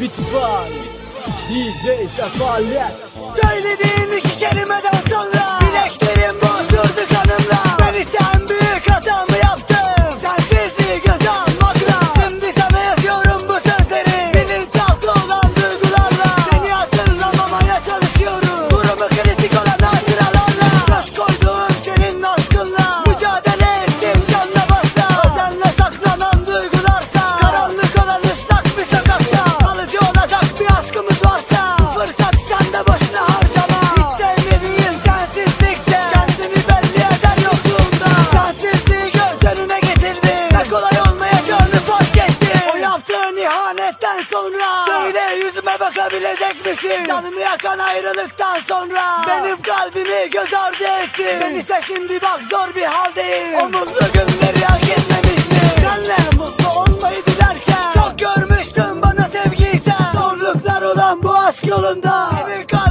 Bitbal DJ Sefalet Söylediğin ihanetten sonra. Söyle yüzüme bakabilecek misin? Canımı yakan ayrılıktan sonra. Benim kalbimi göz ardı ettin. Ben ise şimdi bak zor bir haldeyim. O mutlu günleri hak etmemişsin. Senle mutlu olmayı dilerken. Çok görmüştüm bana sevgiysen. Zorluklar olan bu aşk yolunda. Senin kalbin